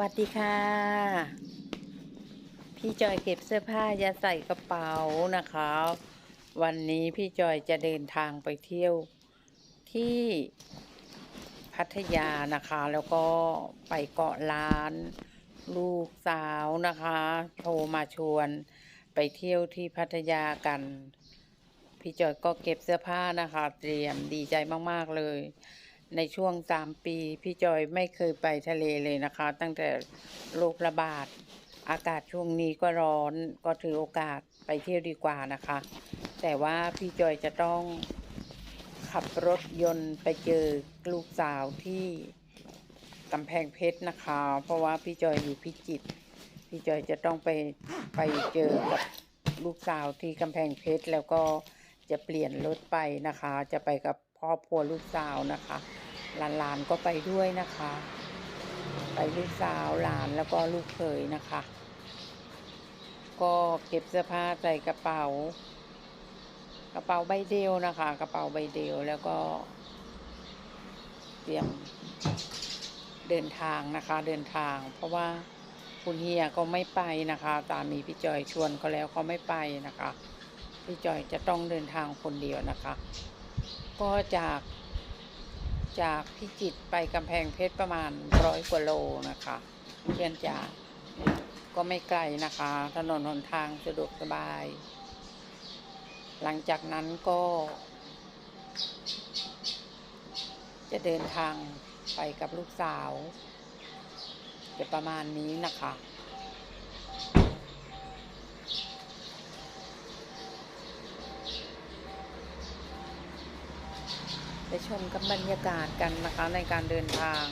วัสดีค่ะ พี่จอยเก็บเสื้อผ้าอย่าใส่กระเป๋านะคะวันนี้พี่จอยจะเดินทางไปเที่ยวที่พัทยานะคะ แล้วก็ไปเกาะล้าน ลูกสาวนะคะโทรมาชวนไปเที่ยวที่พัทยากัน พี่จอยก็เก็บเสื้อผ้านะคะ เตรียมดีใจมากๆเลย ในช่วงสามปี พี่จอยไม่เคยไปทะเลเลยนะคะ ตั้งแต่โรคระบาด อากาศช่วงนี้ก็ร้อนก็ถือโอกาสไปเที่ยวดีกว่านะคะ แต่ว่าพี่จอยจะต้องขับรถยนต์ไปเจอลูกสาวที่กำแพงเพชรนะคะ เพราะว่าพี่จอยอยู่พิจิตรพี่จอยจะต้องไปไปเจอกับลูกสาวที่กำแพงเพชรแล้วก็จะเปลี่ยนรถไปนะคะ จะไปกับ ครอบครัวลูกสาวนะคะหลานๆก็ไปด้วยนะคะ ไปลูกสาวหลานแล้วก็ลูกเขยนะคะ ก็เก็บเสื้อผ้าใส่กระเป๋า กระเป๋าใบเดียวนะคะ กระเป๋าใบเดียวแล้วก็เตรียมเดินทางนะคะ เดินทาง เพราะว่าคุณเฮียก็ไม่ไปนะคะสามีพี่จอยชวนเขาแล้วเขาไม่ไปนะคะ พี่จอยจะต้องเดินทางคนเดียวนะคะ ก็จากจากพิจิตรไปกำแพงเพชรประมาณร้อยกว่าโลนะคะเพื่อนจ๋าก็ไม่ไกลนะคะ ถนนหนทางสะดวกสบาย หลังจากนั้นก็ จะเดินทางไปกับลูกสาวจะประมาณนี้นะคะ ชมกับบรรยากาศกันนะคะในการเดินทาง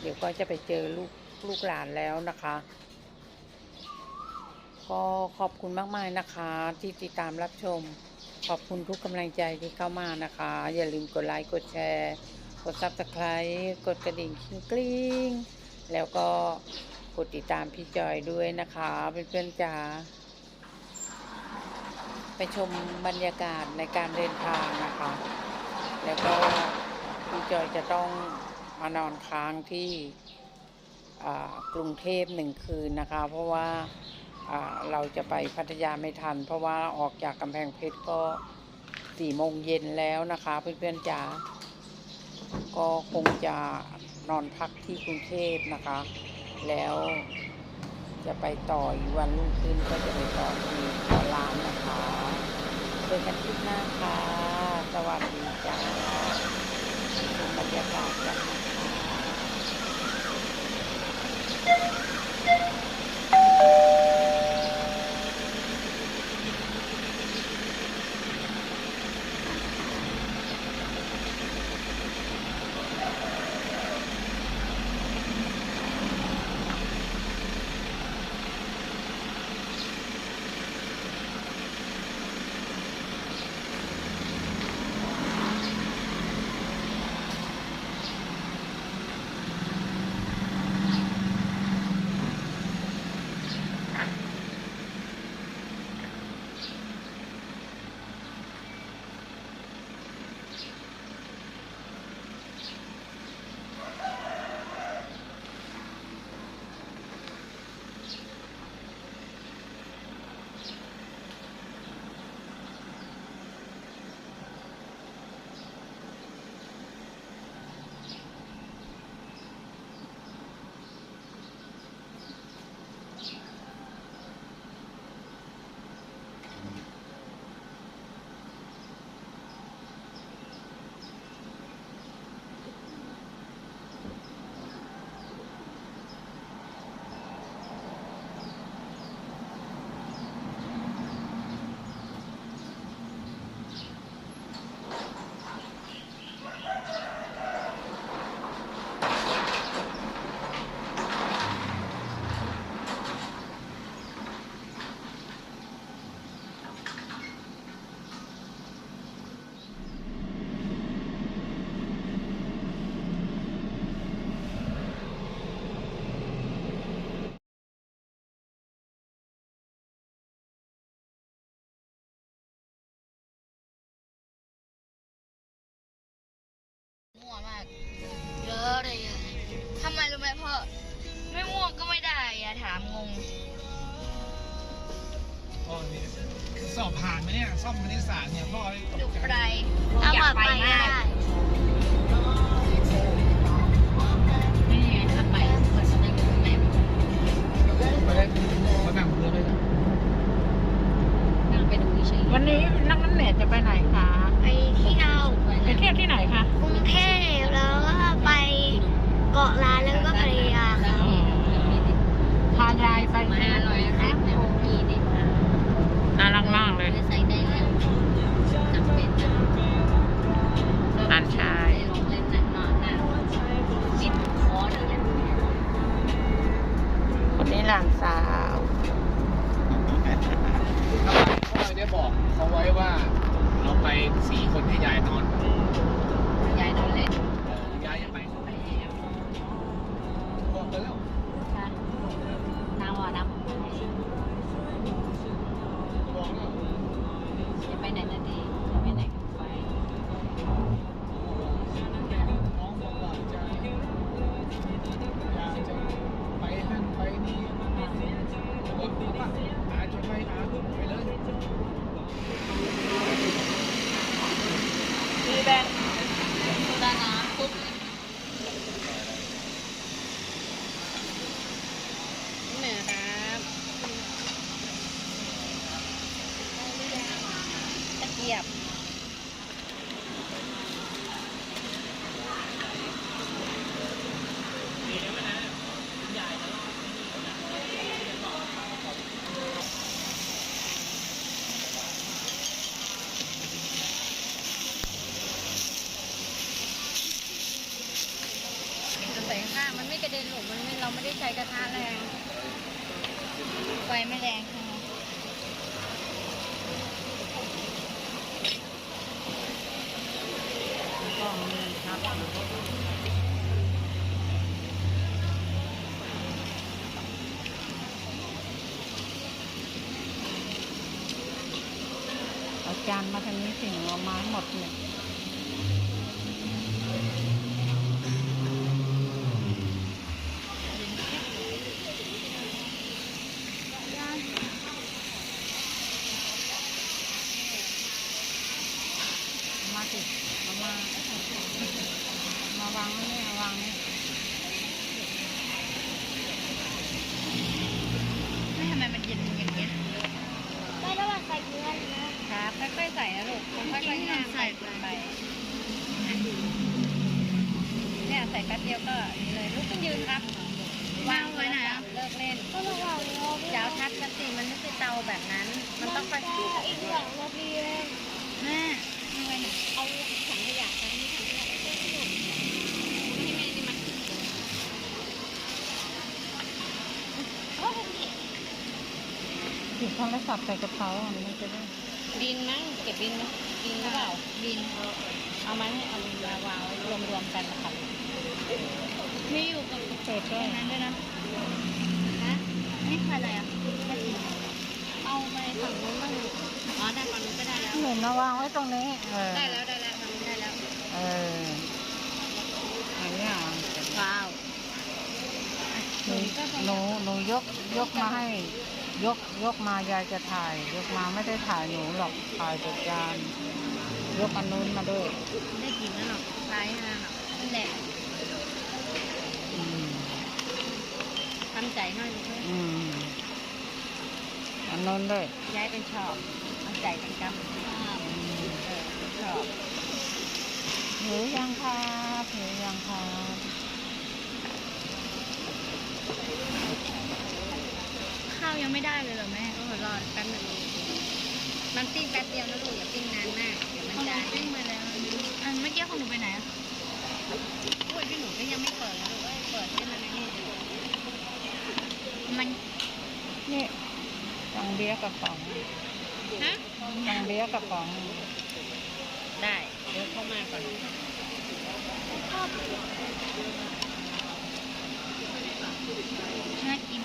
เดี๋ยวก็จะไปเจอลูกลูกหลานแล้วนะคะ ก็ขอบคุณมากมายนะคะ ที่ติดตามรับชม ขอบคุณทุกกำลังใจที่เข้ามานะคะ อย่าลืมกดไลค์กดแชร์ กดซับสไคร b e กดกระดิ่งกริ้งแล้วก็กดติดตามพี่จอยด้วยนะคะเพื่อนๆจ๋าไปชมบรรยากาศในการเดินทางนะคะ แล้วก็พี่จอยจะต้องมานอนค้างที่กรุงเทพหนึ่งคืนนะคะ เพราะว่าเราจะไปพัทยาไม่ทัน เพราะว่าออกจากกำแพงเพชรก็สี่โมงเย็นแล้วนะคะ เพื่อนๆจ๋าก็คงจะนอนพักที่กรุงเทพนะคะ แล้วจะไปต่ออีกวันรุ่งขึ้นก็จะไปต่อที่เกาะล้านนะคะ เจอกันคลิปหน้าค่ะ สวัสดีจ้าบรรยากาศกัน มั่วมาก เยอะเลยเยอะเลยทำไมรู้ไหมพ่อ ไม่มั่วก็ไม่ามงง พ่อนี่สอบผ่านไหมเนี่ย ซ่อมคณิตศาสตร์เนี่ยพ่อดูไกลเอาอยาหมกดไปไปมาได้ บอกเขาไว้ว่า เราไปสี่คนให้ยายนอน ยายนอนเล่นียบ ใส่ข้ามันไม่กระเด็นหลงมันไม่เราไม่ได้ใช้กระทะแรง ไฟไม่แรงใช่ไหมก็มีครับ เอานมาทางนี้สิเอาไม้หมดเลย มาสิมามามาวางไว้นี่เอาวางนี่ ไม่ทำไมมันเย็นอย่างเงี้ย ไม่ระหว่างใส่เงินนะครับ ค่อยๆใส่นะลูก ค่อยๆย่างใส่ไปเนี่ยใส่แป๊บเดียวก็เลยลูกต้องยืนครับวางไว้ไหนอะเลิกเล่นก็ระว่างรอพี่เจ้าทัดกันสิมันไม่ใช่เตาแบบนั้น มันต้องค่อยแค่อีกสองนาทีเองแม่เอาไว้น่เอาถังขยะไปนี่ถังขยะไปให้ลูกให้แม่นี่มาหยิบโทรศัพท์ใส่กระเป๋าอะมันจะได้บินมั้งเก็บบินไห บินหรือเปล่าบินเอามาให้เอาบินมาวางไว้รวมๆกันนะครับมีอยู่กับเปิดด้วยนั้นด้วยนะฮะนี่คืออะไรอะเอาไปฝั่งนู้นบ้างลูกอ๋อได้ฝั่งนู้นก็ได้แล้วหนูมาวางไว้ตรงนี้เออได้แล้วได้แล้วฝั่งนู้นได้แล้วเอออันเนี้ยว้าวหนูหนูยกยกมาให้ ยกยกมายายจะถ่าย ยกมาไม่ได้ถ่ายหนูหรอกถ่ายแต่จาน ยกอันนู้นมาด้วยได้กินแล้วหรอไลน์ฮะนั่นแหละอืมทำใจหน่อยลูกเอ้ยอืมอันนู้นด้วยย้ายเป็นชอบทำใจกันกำเออชอบหิวยังครับหิวยังครับ ข้าว ยังไม่ได้เลยเหรอแม่โอ้โหรอแป๊บหนึงมันปิ้งแป๊บเดียวนะลูกอย่าปิ้งนานมากเดี๋ยวมันจะปิ้งไปแล้วอันเมื่อกี้ของหนูไปไหนอะอุ้ยพี่หนูก็ยังไม่เปิดนะลูกเอ้ยเปิดให้มันนี่มันนี่ตังเบียร์กับป๋องฮะตังเบียร์กับป๋อง ได้เดี๋ยวเข้ามาก่อนน่ากิน